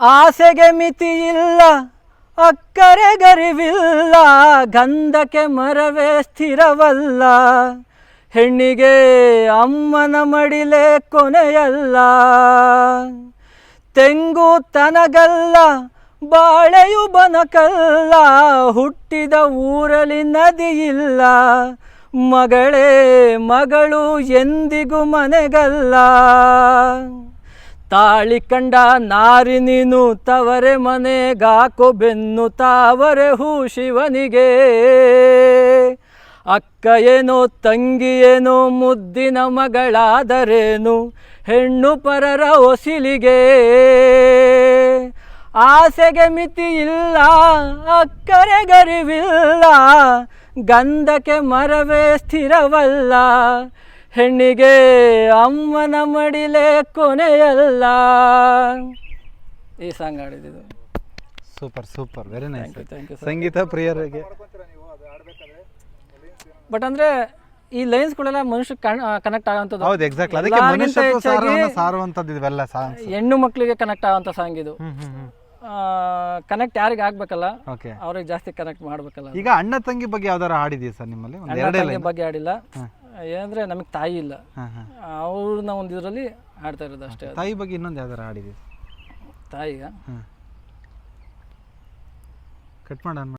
ಆಸೆಗೆ ಮಿತಿ ಇಲ್ಲ ಅಕ್ಕರೆ ಗರಿವಿಲ್ಲ, ಗಂಧಕ್ಕೆ ಮರವೇ ಸ್ಥಿರವಲ್ಲ, ಹೆಣ್ಣಿಗೆ ಅಮ್ಮನ ಮಡಿಲೆ ಕೊನೆಯಲ್ಲ. ತೆಂಗು ತನಗಲ್ಲ, ಬಾಳೆಯು ಬನಕಲ್ಲ, ಹುಟ್ಟಿದ ಊರಲ್ಲಿ ನದಿ ಇಲ್ಲ ಮಗಳೇ ಮಗಳು ಎಂದಿಗೂ ಮನೆಗಲ್ಲ. ತಾಳಿ ಕಂಡ ನಾರಿ ನೀನು ತವರೆ ಮನೆಗಾಕೋ ಬೆನ್ನು ತಾವರೆ ಹೂ ಶಿವನಿಗೆ. ಅಕ್ಕ ಏನೋ ತಂಗಿ ಮುದ್ದಿನ ಮಗಳಾದರೇನು ಹೆಣ್ಣು ಪರರ ಒಸಿಲಿಗೆ. ಆಸೆಗೆ ಮಿತಿ ಇಲ್ಲ, ಅಕ್ಕರೆ ಗರಿವಿಲ್ಲ, ಗಂಧಕ್ಕೆ ಮರವೇ ಸ್ಥಿರವಲ್ಲ ಹೆಣ್ಣಿಗೆ ಅಮ್ಮನ ಮಡಿಲೆ ಕೊನೆಯಲ್ಲ. ಈ song ಹಾಡಿದ್ದು super super very nice thank you, ಸಂಗೀತ ಪ್ರಿಯರಿಗೆ. ಬಟ್ ಅಂದ್ರೆ ಈ ಲೈನ್ಸ್ ಲೈನ್ಸ್ಗಳೆಲ್ಲ ಮನುಷ್ಯ ಕನೆಕ್ಟ್ ಆಗುವಂತದ್ದು ಹೌದು ಎಕ್ಸಾಕ್ಟ್ಲಿ ಅದಕ್ಕೆ ಮನುಷ್ಯತ್ವ ಹೆಚ್ಚಾಗಿ ಸಾರವನ್ನು ಸಾರುವಂಥದ್ದು ಇವೆಲ್ಲ ಸಾಂಗ್ಸ್ ಹೆಣ್ಣು ಮಕ್ಕಳಿಗೆ ಕನೆಕ್ಟ್ ಆಗುವಂತ ಸಾಂಗ್ ಇದು. ಕನೆಕ್ಟ್ ಯಾರಿಗೆ ಆಗ್ಬೇಕಲ್ಲ ಅವ್ರಿಗೆ ಜಾಸ್ತಿ ಕನೆಕ್ಟ್ ಮಾಡ್ಬೇಕಲ್ಲ ಈಗ ಅಣ್ಣ ತಂಗಿ ಬಗ್ಗೆ ಯಾವ್ದಾರ ಹಾಡಿದೆಯಾ ಸರ್ ನಿಮ್ಮಲ್ಲಿ? ತಂಗಿ ಬಗ್ಗೆ ಆಡಿಲ್ಲ ಏನಂದ್ರೆ ನಮಗೆ ತಾಯಿ ಇಲ್ಲ. ಹಾಂ ಹಾಂ. ಅವ್ರನ್ನ ಒಂದು ಇದರಲ್ಲಿ ಆಡ್ತಾ ಇರೋದು ಅಷ್ಟೇ ತಾಯಿ ಬಗ್ಗೆ ಇನ್ನೊಂದು ಯಾವ್ದಾರ ಹಾಡಿದೆಯಾ? ತಾಯಿಗ? ಹಾಂ. ಕಟ್ ಮಾಡೋಣ